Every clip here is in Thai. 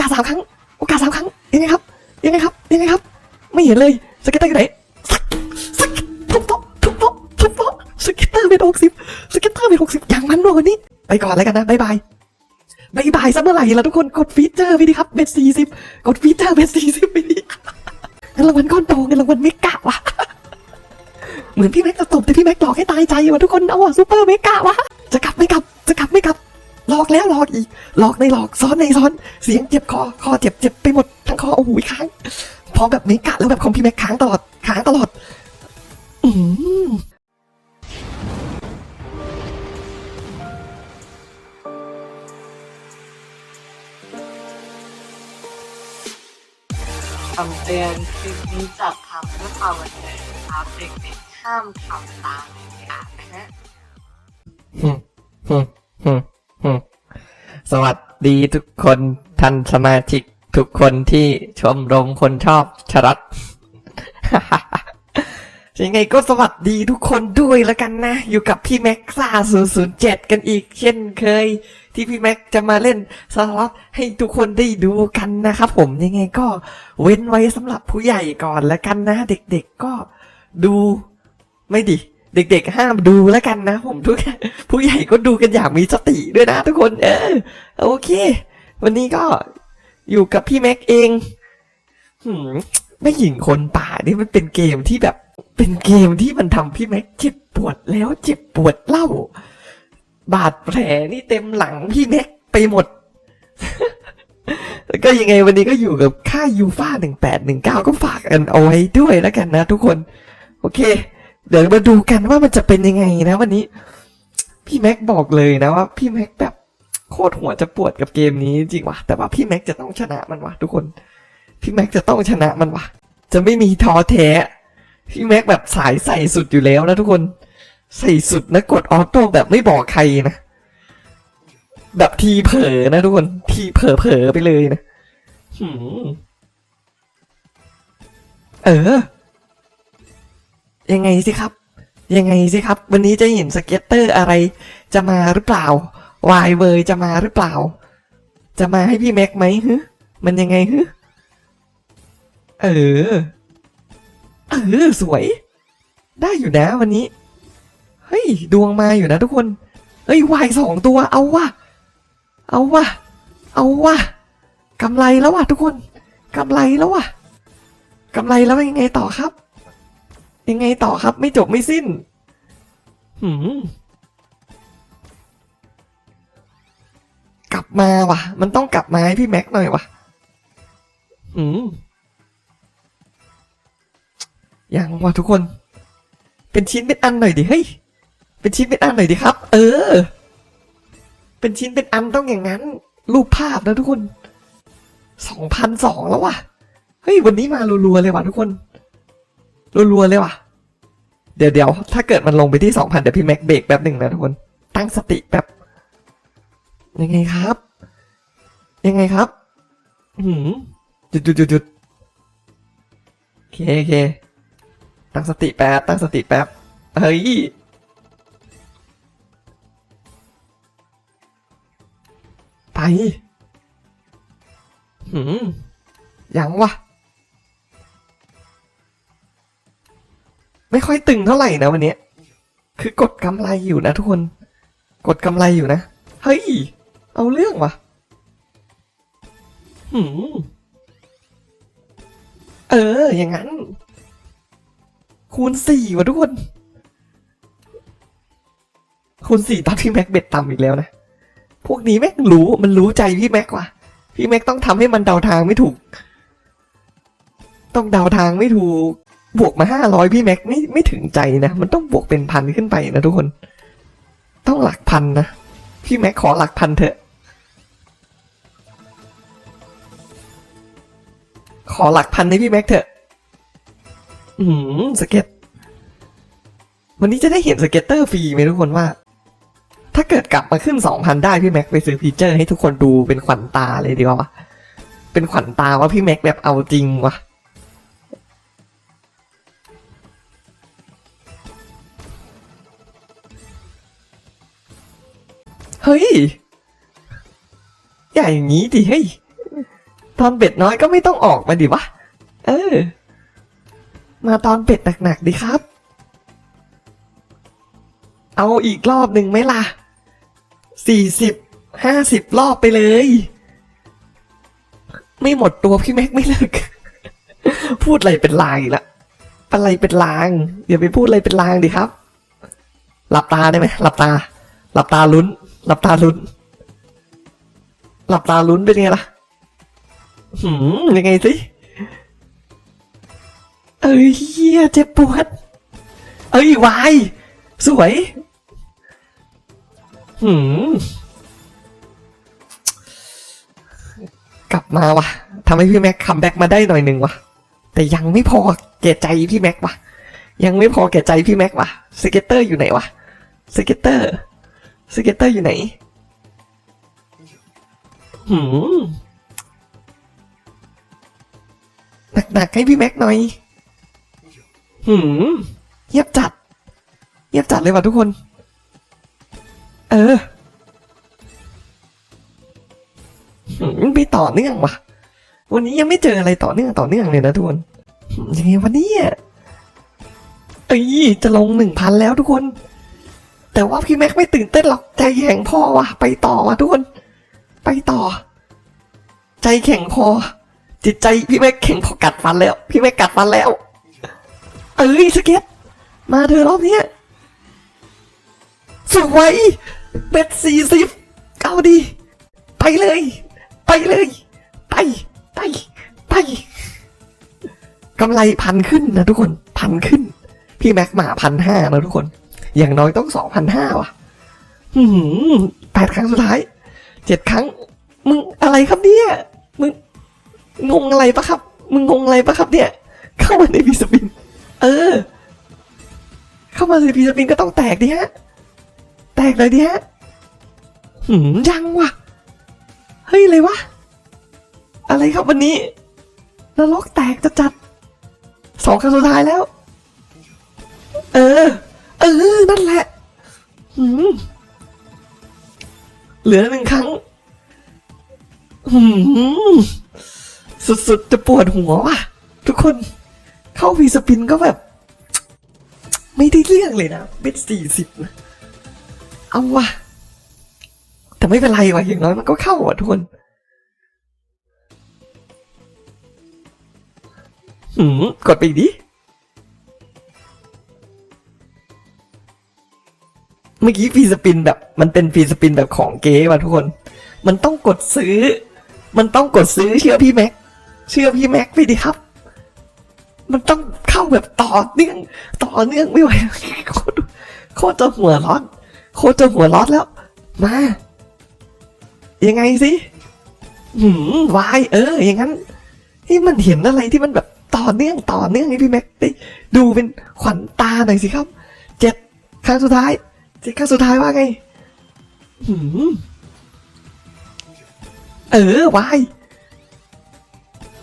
กาสสามครั้ง โอกาสสามครั้ง ยังไงครับ ยังไงครับ ยังไงครับ ไม่เห็นเลย สเก็ตเตอร์อยู่ไหนสักสักทุบโต๊ะทุบโต๊ะทุบโต๊ะสเก็ตเตอร์เป็นหกสิบสเก็ตเตอร์เป็นหกสิบอย่างมันดวยวันนี้ ไปก่อนแล้วกันนะบายบายบายบายซะเมื่อไหร่ล่ะทุกคน กดฟีเจอร์ไปดิครับเบ็ดสี่สิบกดฟีเจอร์เบ็ดสี่สิบไปดิเงินรางวัลก้อนโตเงินรางวัลไม่กะวะเหมือนพี่แม็กจะตบแต่พี่แม็กหลอกให้ตายใจว่ะทุกคน เอาว่ะซูเปอร์เมกะวะจะกลับไม่กลับ จะกลับไม่กลับ หลอกแล้วหลอกอีก หลอกในหลอกซ้อนในซ้อน เสียงเจ็บคอคอเจ็บเจ็บไปหมดทั้งคอโอ้โหค้างพอแบบเมกะแล้วแบบคอมพี่แม็กค้างตลอดค้างตลอด อืมคำเตือนคลิปนี้จัดทำเพื่อความบันเทิงนะครับเด็กๆห้ามทำตามเด็ดขาดนะฮะ สวัสดีทุกคนท่านสมาชิกทุกคนที่ชมรมคนชอบชรัตยังไงก็สวัสดีทุกคนด้วยแล้วกันนะ อยู่กับพี่แม็กซ่า007 กันอีกเช่นเคย ที่พี่แม็กจะมาเล่นสล็อตให้ทุกคนได้ดูกันนะครับผมยังไงก็เว้นไว้สำหรับผู้ใหญ่ก่อนแล้วกันนะ เด็กๆก็ดูไม่ดิ เด็กๆห้ามดูแล้วกันนะผมทุกผู้ใหญ่ก็ดูกันอย่างมีสติด้วยนะทุกคนเออโอเค วันนี้ก็อยู่กับพี่แม็กเองหืมไม่หญิงคนป่านี่มันเป็นเกมที่แบบ เป็นเกมที่มันทำพี่แม็กเจ็บปวดแล้วเจ็บปวดเล่า บาดแผลนี่เต็มหลังพี่แม็กไปหมดแล้วก็ยังไงวันนี้ก็อยู่กับค่ายูฟ่าหนึ่งแปดหนึ่งเก้าก็ฝากกันเอาไว้ด้วยแล้วกันนะทุกคน โอเค เดี๋ยวมาดูกันว่ามันจะเป็นยังไงนะวันนี้ พี่แม็กบอกเลยนะว่า พี่แม็กแบบโคตรหัวจะปวดกับเกมนี้จริงวะแต่ว่าพี่แม็กจะต้องชนะมันวะทุกคน พี่แม็กจะต้องชนะมันวะจะไม่มีท้อแท้ พี่แม็กแบบสายใส่สุดอยู่แล้วนะทุกคน ใส่สุดนะกดออโต้แบบไม่บอกใครนะ แบบทีเผลอนะทุกคน ทีเผลอเผลอๆไปเลยนะหืมเออ ยังไงสิครับ ยังไงสิครับ วันนี้จะเห็นสเก็ตเตอร์อะไร จะมาหรือเปล่าวายเวอร์จะมาหรือเปล่า จะมาให้พี่แม็กไหมฮึมันยังไงฮึเออ เออ สวย ได้อยู่นะวันนี้ เฮ้ย ดวงมาอยู่นะทุกคน เฮ้ยวายสองตัวเอาวะเอาวะเอาวะกำไรแล้วว่ะทุกคนกำไรแล้วว่ะกำไรแล้วยังไงต่อครับ ยังไงต่อครับไม่จบไม่สิ้น หืม กลับมาว่ะ มันต้องกลับมาให้พี่แม็กหน่อยว่ะ หืม ยังว่ะทุกคน เป็นชิ้นเป็นอันหน่อยดิเฮ้ย เป็นชิ้นเป็นอันหน่อยดิครับ เออ เป็นชิ้นเป็นอันต้องอย่างนั้น รูปภาพนะทุกคนสองพันสองแล้วว่ะ เฮ้ย วันนี้มารัวๆเลยว่ะทุกคน รัวๆเลยว่ะ เดี๋ยวเดี๋ยวถ้าเกิดมันลงไปที่สองพันเดี๋ยวพี่แม็กเบรกแป๊บหนึ่งนะทุกคน ตั้งสติแป๊บ ยังไงครับ ยังไงครับ หืมหยุดหยุดหยุดหยุดโอเคโอเค ตั้งสติแป๊บ ตั้งสติแป๊บ เฮ้ยไปหืมยังวะ ไม่ค่อยตึงเท่าไหร่นะวันนี้ คือกดกำไรอยู่นะทุกคน กดกำไรอยู่นะ เฮ้ย เอาเรื่องวะหืมเออ อย่างนั้น คูณสี่วะทุกคน คูณสี่ตอนพี่แม็กเบ็ดต่ำอีกแล้วนะ พวกนี้แม่งรู้มันรู้ใจพี่แม็กว่ะ พี่แม็กต้องทำให้มันเดาทางไม่ถูก ต้องเดาทางไม่ถูก บวกมาห้าร้อยพี่แม็กไม่ไม่ถึงใจนะ มันต้องบวกเป็นพันขึ้นไปนะทุกคน ต้องหลักพันนะ พี่แม็กขอหลักพันเถอะ ขอหลักพันให้พี่แม็กเถอะ อืมสเก็ต วันนี้จะได้เห็นสเก็ตเตอร์ฟรีไหมทุกคนว่า ถ้าเกิดกลับมาขึ้นสองพันได้พี่แม็กไปซื้อฟีเจอร์ให้ทุกคนดูเป็นขวัญตาเลยดีกว่าวะเป็นขวัญตาว่าพี่แม็กแบบเอาจริงวะ เฮ้ย อย่าอย่างนี้ดิเฮ้ย ตอนเป็ดน้อยก็ไม่ต้องออกมาดิวะ เออ มาตอนเป็ดหนักๆดิครับ เอาอีกรอบหนึ่งไหมล่ะ สี่สิบห้าสิบรอบไปเลย ไม่หมดตัวพี่แม็กไม่เลิก พูดอะไรเป็นลางอีกละอะไรเป็นลางอย่าไปพูดอะไรเป็นลางดิครับ หลับตาได้ไหมหลับตา หลับตาลุ้น หลับตาลุ้น หลับตาลุ้นเป็นไงล่ะ หืมยังไงสิ เอ้ยเฮียเจ็บปวด เอ้ยวาย สวย หืม กลับมาวะทำให้พี่แม็กคัมแบ็กมาได้หน่อยหนึ่งวะ แต่ยังไม่พอแก่ใจพี่แม็กวะยังไม่พอแก่ใจพี่แม็กวะสเก็ตเตอร์อยู่ไหนวะสเก็ตเตอร์ สเก็ตเตอร์อยู่ไหน หืมหนักๆให้พี่แม็กหน่อย หืมเยียบจัด เยียบจัดเลยว่ะทุกคน เออ หืมไปต่อเนื่องว่ะ วันนี้ยังไม่เจออะไรต่อเนื่องต่อเนื่องเลยนะทุกคนหืมยังไงวันนี้เอ้ยจะลงหนึ่งพันแล้วทุกคน แต่ว่าพี่แม็กไม่ตื่นเต้นหรอก ใจแข็งพอว่ะไปต่อวะทุกคน ไปต่อ ใจแข็งพอ จิตใจพี่แม็กแข็งพอกัดฟันแล้ว พี่แม็กกัดฟันแล้ว เอ้ยสเก็ต มาเธอรอบนี้สวยเป็ดสี่สิบเก้าดี ไปเลย ไปเลย ไป ไป ไปกำไรพันขึ้นนะทุกคน พันขึ้น พี่แม็กมาพันห้านะทุกคน อย่างน้อยต้องสองพันห้าว่ะหืมแปดครั้งสุดท้ายเจ็ดครั้ง มึงอะไรครับเนี่ย มึงงงอะไรปะครับ มึงงงอะไรปะครับเนี่ย เข้ามาในพีสปิน เออ เข้ามาในพีสปินก็ต้องแตกดิฮะ แตกเลยดิฮะหืมยังว่ะ เฮ้ยอะไรวะ อะไรครับวันนี้นรกแตกจะจัดสองครั้งสุดท้ายแล้ว เออ เออ นั่นแหละหืมเหลือหนึ่งครั้งหืมสุดๆ จะปวดหัวว่ะ ทุกคนเข้าวีสปินก็แบบ ไม่ได้เรื่องเลยนะเบ็ดสี่สิบเอาว่ะ แต่ไม่เป็นไรว่ะ อย่างน้อยมันก็เข้าอะทุกคนหืมกดไปอีกดิ เมื่อกี้ฟรีสปินแบบมันเป็นฟรีสปินแบบของเก๋ว่ะทุกคน มันต้องกดซื้อ มันต้องกดซื้อเชื่อพี่แม็ก เชื่อพี่แม็กไปดิครับ มันต้องเข้าแบบต่อเนื่อง ต่อเนื่องไม่ไหวโคตรโคตรจะหัวร้อน โคตรจะหัวร้อนแล้ว มา ยังไงสิหืมวายเออ อย่างนั้นที่มันเห็นอะไรที่มันแบบต่อเนื่องต่อเนื่องให้พี่แม็กได้ดูเป็นขวัญตาหน่อยสิครับ เจ็ดครั้งสุดท้าย เจ็ดครั้งสุดท้ายว่าไงหืมเออวาย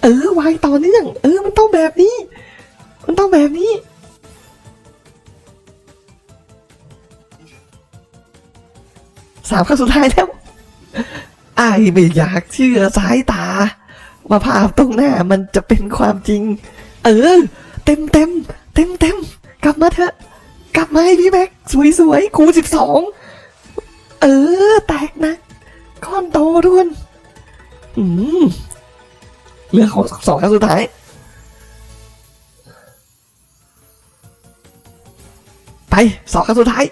เออวายต่อเนื่อง เออ มันต้องแบบนี้ มันต้องแบบนี้ สามครั้งสุดท้ายแล้วไอ้ไม่อยากเชื่อสายตา ว่าภาพตรงหน้ามันจะเป็นความจริง เออ เต็มเต็มเต็มเต็มกลับมาเถอะ กลับมาให้พี่แม็กสวยๆคูสิบสองเออ แตกนะก้อนโตทุกคนอืมเหลืองของสองครั้งสุดท้ายไปสองครั้งสุดท้าย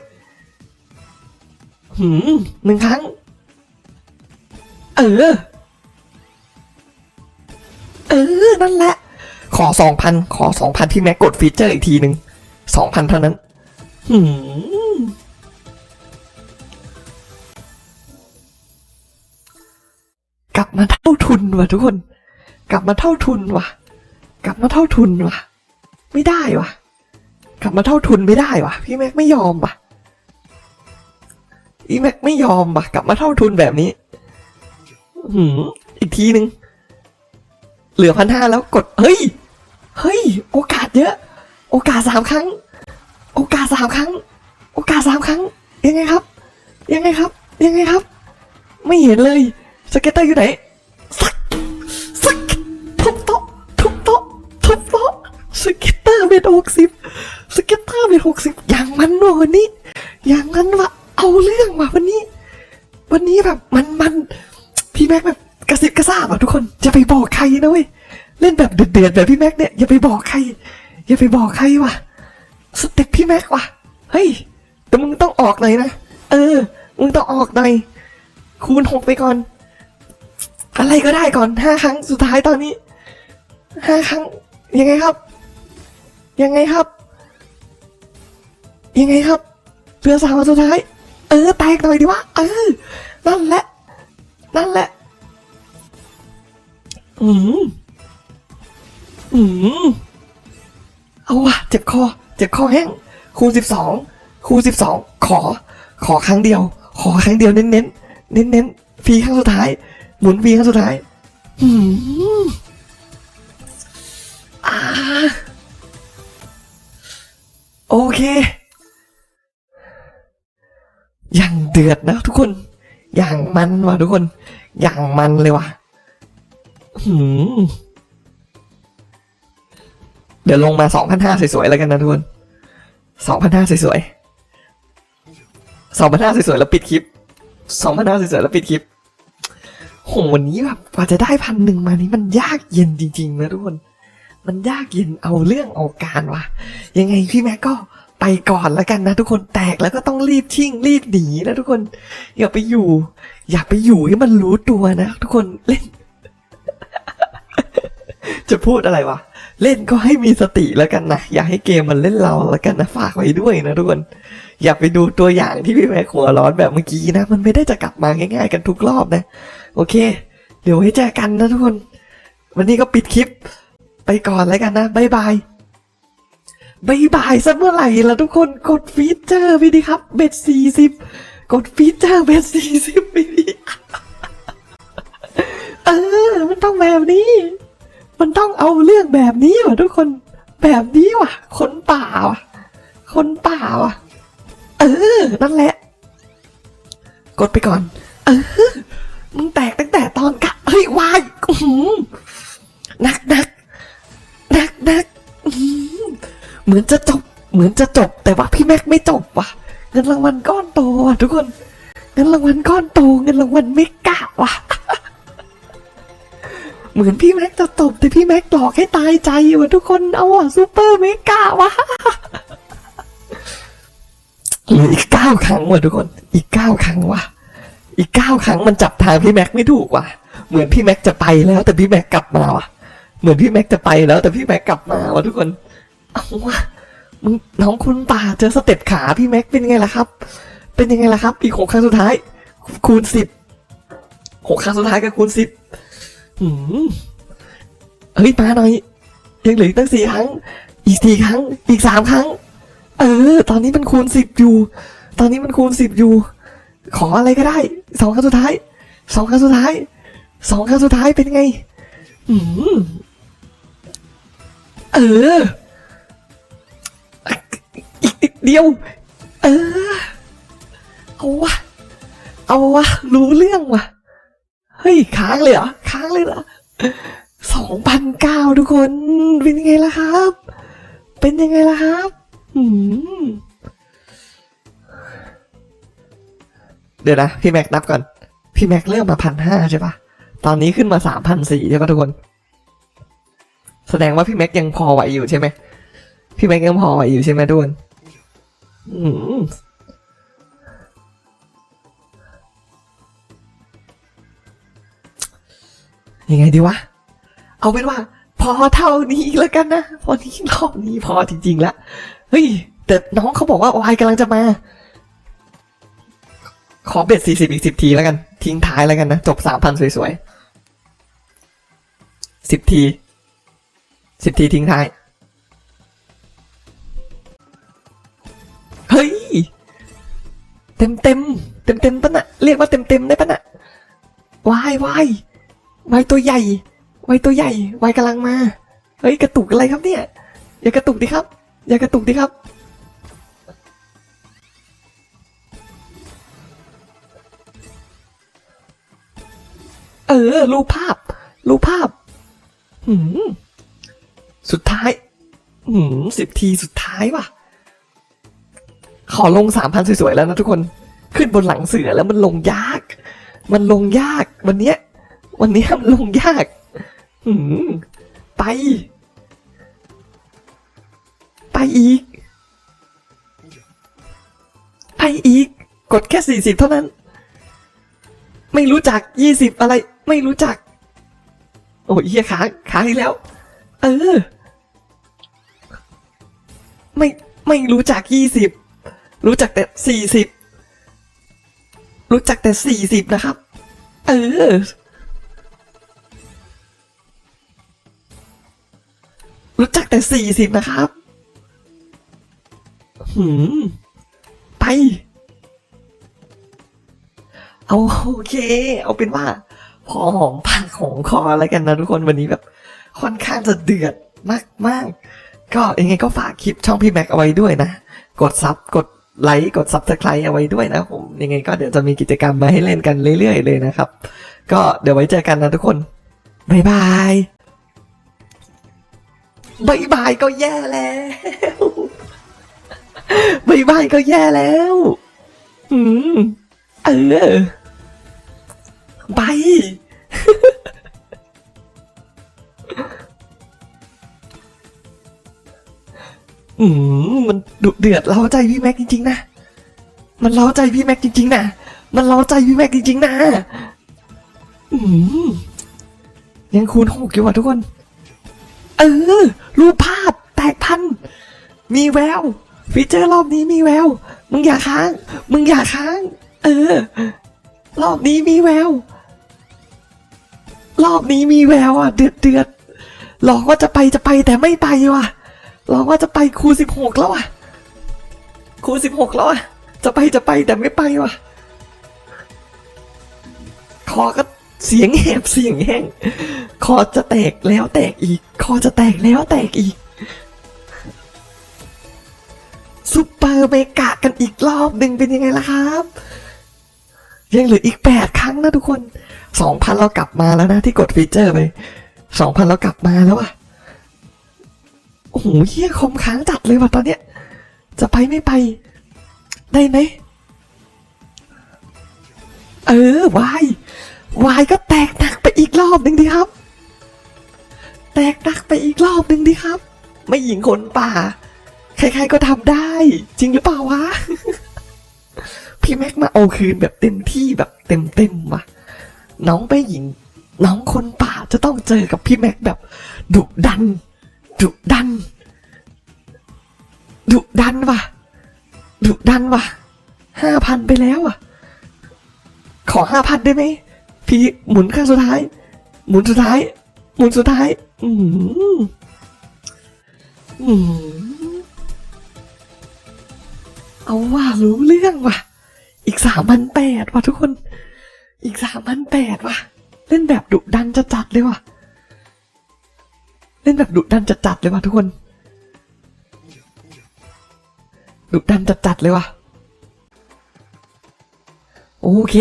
หืมหนึ่งครั้ง เออ เออ นั่นแหละ ขอสองพันขอสองพันที่แม็กกดฟีเจอร์อีกทีหนึ่งสองพันเท่านั้น หืมกลับมาเท่าทุนว่ะทุกคน กลับมาเท่าทุนว่ะ กลับมาเท่าทุนว่ะ ไม่ได้ว่ะ กลับมาเท่าทุนไม่ได้ว่ะ พี่แม็กไม่ยอมว่ะพี่แม็กไม่ยอมว่ะ กลับมาเท่าทุนแบบนี้หืมอีกทีหนึ่งเหลือพันห้าแล้วกด เฮ้ย เฮ้ย โอกาสเยอะ โอกาสสามครั้ง โอกาสสามครั้ง โอกาสสามครั้ง ยังไงครับ ยังไงครับ ยังไงครับ ไม่เห็นเลย สเก็ตเตอร์อยู่ไหนสักสักทุบโต๊ะทุบโต๊ะทุบโต๊ะสเก็ตเตอร์เมตรหกสิบสเก็ตเตอร์เมตรหกสิบอย่างมันวะวันนี้ อย่างนั้นวะเอาเรื่องว่ะวันนี้ วันนี้แบบมันมันพี่แม็กแบบกระสิบกระซาบอะทุกคนจะไปบอกใครนะเว้ยเล่นแบบเดือดๆแบบพี่แม็กเนี่ยอย่าไปบอกใคร อย่าไปบอกใครว่ะ สเต็ปพี่แม็กว่ะ เฮ้ย แต่มึงต้องออกหน่อยนะ เออ มึงต้องออกหน่อยคูณหกไปก่อน อะไรก็ได้ก่อนห้าครั้งสุดท้ายตอนนี้ห้าครั้ง ยังไงครับ ยังไงครับ ยังไงครับเรือสามวันสุดท้าย เออแตกหน่อยดีวะเออนั่นแหละ นั่นแหละ อืมอืมเอาว่ะ เจ็บคอ เจ็บคอแห้ง คูณสิบสอง คูณสิบสอง ขอ ขอครั้งเดียว ขอครั้งเดียวเน้นเน้นเน้นเน้นฟรีครั้งสุดท้าย หมุนฟรีครั้งสุดท้ายอืมอ่าโอเค อย่างเดือดนะทุกคน อย่างมันว่ะทุกคน อย่างมันเลยว่ะ หืม เดี๋ยวลงมาสองพันห้าสวยๆแล้วกันนะทุกคนสองพันห้าสวยๆสองพันห้าสวยๆแล้วปิดคลิปสองพันห้าสวยๆแล้วปิดคลิปโหวันนี้แบบกว่าจะได้พันหนึ่งมานี่มันยากเย็นจริงๆนะทุกคน มันยากเย็นเอาเรื่องเอาการวะยังไงพี่แม็กก็ไปก่อนแล้วกันนะทุกคนแตกแล้วก็ต้องรีบชิ่งรีบหนีนะทุกคน อย่าไปอยู่ อย่าไปอยู่ให้มันรู้ตัวนะ ทุกคนเล่น จะพูดอะไรวะ เล่นก็ให้มีสติแล้วกันนะ อย่าให้เกมมันเล่นเราแล้วกันนะฝากไว้ด้วยนะทุกคน อย่าไปดูตัวอย่างที่พี่แม็กหัวร้อนแบบเมื่อกี้นะ มันไม่ได้จะกลับมาง่ายๆกันทุกรอบนะ โอเค เดี๋ยวไว้เจอกันนะทุกคน วันนี้ก็ปิดคลิป ไปก่อนแล้วกันนะบายบายบายบายซะเมื่อไหร่ล่ะทุกคนกดฟีเจอร์ไปดิครับ เบ็ดสี่สิบกดฟีเจอร์เบ็ดสี่สิบไปดิเออ มันต้องแบบนี้ มันต้องเอาเรื่องแบบนี้ว่ะทุกคนแบบนี้ว่ะ คนป่าว่ะ คนป่าว่ะ เออ นั่นแหละ กดไปก่อน เออ มึงแตกตั้งแต่ตอนกะเฮ้ยวายหือหนักนักนักนักเหมือนจะจบ เหมือนจะจบ แต่ว่าพี่แม็กไม่จบว่ะ เงินรางวัลก้อนโตว่ะทุกคน เงินรางวัลก้อนโต เงินรางวัลไม่ เหมือนพี่แม็กจะจบแต่พี่แม็กหลอกให้ตายใจว่ะทุกคนเอาอะซูเปอร์เมกะวะเหลืออีกเก้าครั้งว่ะทุกคน อีกเก้าครั้งว่ะ อีกเก้าครั้งมันจับทางพี่แม็กไม่ถูกว่ะ เหมือนพี่แม็กจะไปแล้ว แต่พี่แม็กกลับมาว่ะ เหมือนพี่แม็กจะไปแล้ว แต่พี่แม็กกลับมาว่ะทุกคนเอาว่ะมึงน้องคุณป่าเจอสเต็ปขาพี่แม็กเป็นไงล่ะครับ เป็นยังไงล่ะครับ อีกหกครั้งสุดท้าย คูณสิบหกครั้งสุดท้ายกับคูณสิบ เฮ้ยมาหน่อย ยังเหลือตั้งสี่ครั้ง อีกสี่ครั้ง อีกสามครั้ง เออ ตอนนี้มันคูณสิบอยู่ ตอนนี้มันคูณสิบอยู่ ขออะไรก็ได้สองครั้งสุดท้ายสองครั้งสุดท้ายสองครั้งสุดท้ายเป็นไงอืมเอออีกนิดเดียว เออ เอาวะ เอาวะ รู้เรื่องวะ ฮ้ยค้างเลยเหรอค้างเลยเหรอสองพันเก้าทุกคน เป็นยังไงล่ะครับ เป็นยังไงล่ะครับเดี๋ยวนะ พี่แม็กนับก่อน พี่แม็กเริ่มมาพันห้าใช่ปะตอนนี้ขึ้นมาสามพันสี่ใช่ปะทุกคน แสดงว่าพี่แม็กยังพอไหวอยู่ใช่ไหมพี่แม็กยังพอไหวอยู่ใช่ไหมทุกคน ยังไงดีวะ เอาเป็นว่า พอเท่านี้แล้วกันนะ พอนี้รอบนี้พอจริงๆละ เฮ้ย แต่น้องเขาบอกว่าวายกำลังจะมา ขอเบ็ดสี่สิบอีกสิบทีแล้วกัน ทิ้งท้ายแล้วกันนะ จบสามพันสวยๆสิบทีสิบทีทิ้งท้าย เฮ้ย เต็มเต็มเต็มเต็มปะนะเรียกว่าเต็มเต็มได้ปะนะวายวาย วายตัวใหญ่วายตัวใหญ่วายกำลังมาเฮ้ยกระตุกอะไรครับเนี่ย อย่ากระตุกดิครับ อย่ากระตุกดิครับ เออรูปภาพ รูปภาพหืมสุดท้ายอืมสิบทีสุดท้ายว่ะ ขอลงสามพันสวยๆแล้วนะทุกคน ขึ้นบนหลังเสือแล้วมันลงยาก มันลงยากวันเนี้ย วันนี้ลงยากอืมไป ไปอีก ไปอีก กดแค่สี่สิบเท่านั้น ไม่รู้จักยี่สิบอะไร ไม่รู้จัก โอ้ยเฮียค้างค้าอีกแล้ว เออ ไม่ไม่รู้จักยี่สิบรู้จักแต่สี่สิบรู้จักแต่สี่สิบนะครับ เออ รู้จักแต่สี่สิบนะครับ หืม ไป เอาโอเค เอาเป็นว่า พอหอมปากหอมคอแล้วกันนะทุกคนวันนี้แบบ ค่อนข้างจะเดือดมากมากก็ยังไงก็ฝากคลิปช่องพี่แม็กเอาไว้ด้วยนะ กดซับกดไลค์กดซับสไครต์เอาไว้ด้วยนะผมยังไงก็เดี๋ยวจะมีกิจกรรมมาให้เล่นกันเรื่อยๆเลยนะครับ ก็เดี๋ยวไว้เจอกันนะทุกคน บ๊ายบาย บายบายก็แย่แล้วบายบายก็แย่แล้ว อืม เออ ไป อืม มันดุเดือดเล้าใจพี่แม็กจริงๆนะ มันเล้าใจพี่แม็กจริงๆนะ มันเล้าใจพี่แม็กจริงๆนะ อืม ยังคูณหกอยู่ว่ะทุกคน เออ รูปภาพแตกพัน มีแวว ฟีเจอร์รอบนี้มีแวว มึงอย่าค้าง มึงอย่าค้าง เออ รอบนี้มีแวว รอบนี้มีแววอะ เดือดเดือดหลอกว่าจะไปจะไปแต่ไม่ไปว่ะหลอกว่าจะไปครูสิบหกแล้วอะครูสิบหกแล้วอะ จะไปจะไปแต่ไม่ไปว่ะคอก็ เสียงแหบเสียงแห้ง คอจะแตกแล้วแตกอีก คอจะแตกแล้วแตกอีกซุปเปอร์เมกะกันอีกรอบหนึ่งเป็นยังไงล่ะครับ ยังเหลืออีกแปดครั้งนะทุกคนสองพันเรากลับมาแล้วนะที่กดฟีเจอร์ไปสองพันเรากลับมาแล้วอะโอ้โหเฮียคมค้างจัดเลยว่ะตอนเนี้ย จะไปไม่ไป ได้ไหม เออวาย วายก็แตกหนักไปอีกรอบหนึ่งดีครับ แตกหนักไปอีกรอบหนึ่งดีครับ ไม่หญิงคนป่า ใครๆก็ทำได้ จริงหรือเปล่าวะ พี่แม็กมาเอาคืนแบบเต็มที่แบบเต็มเต็มๆว่ะน้องไปหญิง น้องคนป่าจะต้องเจอกับพี่แม็กแบบดุดันดุดันดุดันว่ะดุดันว่ะห้าพันไปแล้วอะ ขอห้าพันได้ไหม พี่หมุนครั้งสุดท้าย หมุนสุดท้าย หมุนสุดท้าย อืมอืมเอาว่ารู้เรื่องว่ะ อีกสามพันแปดว่ะทุกคน อีกสามพันแปดว่ะ เล่นแบบดุดันจะจัดเลยว่ะ เล่นแบบดุดันจะจัดเลยว่ะทุกคน ดุดันจะจัดเลยว่ะ โอเค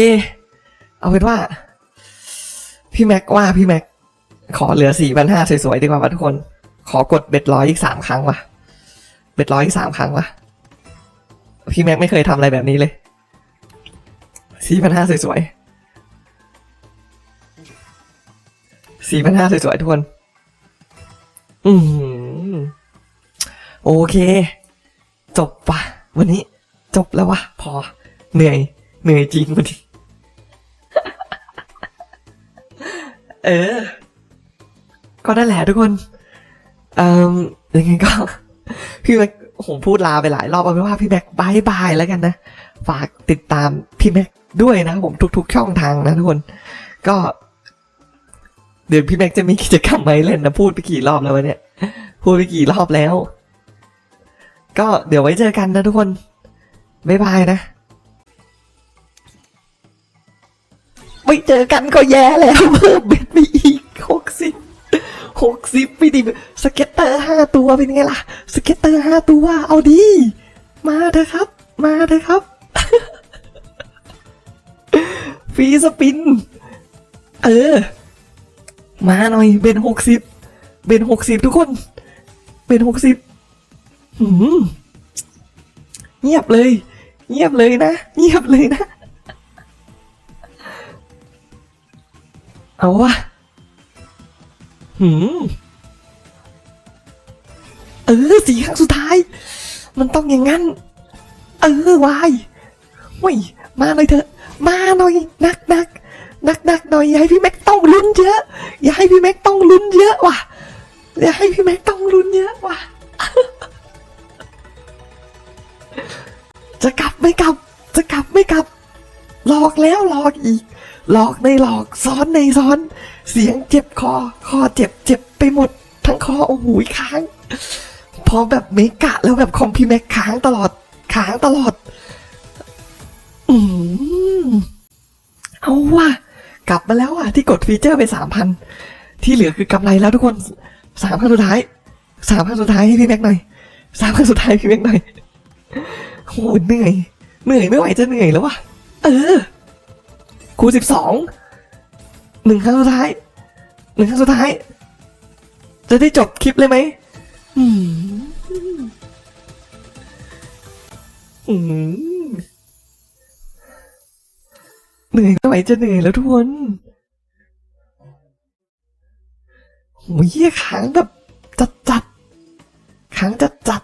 เอาเป็นว่า พี่แม็กว่าพี่แม็กขอเหลือสี่พันห้าสวยๆดีกว่าทุกคน ขอกดเบ็ดร้อยอีกสามครั้งว่ะ เบ็ดร้อยอีกสามครั้งว่ะ พี่แม็กไม่เคยทำอะไรแบบนี้เลยสี่พันห้าสวยๆสี่พันห้าสวยๆทุกคน อืมโอเค จบว่ะวันนี้จบแล้ววะพอเหนื่อย เหนื่อยจริงวันนี้ เออ ก็นั่นแหละทุกคน เอ่อยังไงก็ พี่แม็กผมพูดลาไปหลายรอบเอาเป็นว่าพี่แม็กบายบายแล้วกันนะ ฝากติดตามพี่แม็กด้วยนะผมทุก ๆ ช่องทางนะทุกคน ก็ เดี๋ยวพี่แม็กจะมีกิจกรรมมาให้เล่นนะพูดไปกี่รอบแล้ววะเนี่ย พูดไปกี่รอบแล้ว ก็เดี๋ยวไว้เจอกันนะทุกคนบายบายนะไม่เจอกันก็แย่แล้วเพิ่มเบ็ด หกสิบไปดิสเก็ตเตอร์ห้าตัวเป็นไงล่ะ สเก็ตเตอร์ห้าตัว เอาดี มาเถอะครับ มาเถอะครับฟรีสปิน เออ มาหน่อยเบนหกสิบเบนหกสิบทุกคนเบนหกสิบหืมเงียบเลย เงียบเลยนะ เงียบเลยนะ เอาวะ หืมเออสี่ครั้งสุดท้าย มันต้องอย่างงั้น เออวายว้ยมาหน่อยเถอะ มาหน่อยนักนักนักนักหน่อยอย่าให้พี่แม็กต้องลุ้นเยอะ อย่าให้พี่แม็กต้องลุ้นเยอะว่ะอย่าให้พี่แม็กต้องลุ้นเยอะว่ะ จะกลับไม่กลับ จะกลับไม่กลับ หลอกแล้วหลอกอีก หลอกในหลอกซ้อนในซ้อน เสียงเจ็บคอ คอเจ็บเจ็บไปหมด ทั้งคอโอ้โหค้าง พอแบบเมกะแล้วแบบคอมพิวแม็กค้างตลอด ค้างตลอด อืมเอาว่ะ กลับมาแล้วอะ ที่กดฟีเจอร์ไปสามพัน ที่เหลือคือกำไรแล้วทุกคนสามพันสุดท้ายสามพันสุดท้ายให้พี่แม็กหน่อยสามพันสุดท้ายพี่แม็กหน่อยโหเหนื่อย เหนื่อยไม่ไหวจะเหนื่อยแล้วว่ะ เออ ครูสิบสอง หนึ่งครั้งสุดท้ายหนึ่งครั้งสุดท้าย จะได้จบคลิปเลยไหมอืมอืมเหนื่อยไม่ไหวจะเหนื่อยแล้วทุกคนโหเยี่ยขางแบบจัดจัดขางจัดจัด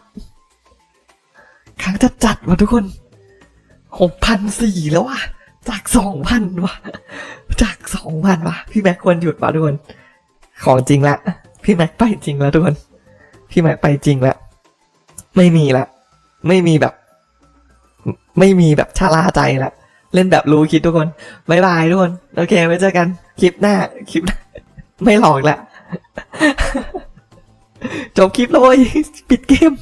ขางจัดจัดว่ะทุกคนหกพันสี่แล้วว่ะ จากสองพันว่ะ องพันว่ะพี่แม็กควรหยุดว่ะทุกคนของจริงละ พี่แม็กไปจริงแล้วทุกคน พี่แม็กไปจริงแล้วไม่มีละ ไม่มีแบบ ไม่มีแบบชะล่าใจละเล่นแบบรู้คิดทุกคนบายบายทุกคน โอเคไว้เจอกัน คลิปหน้า คลิปหน้า ไม่หลอกละ จบคลิปเลย ปิดเกม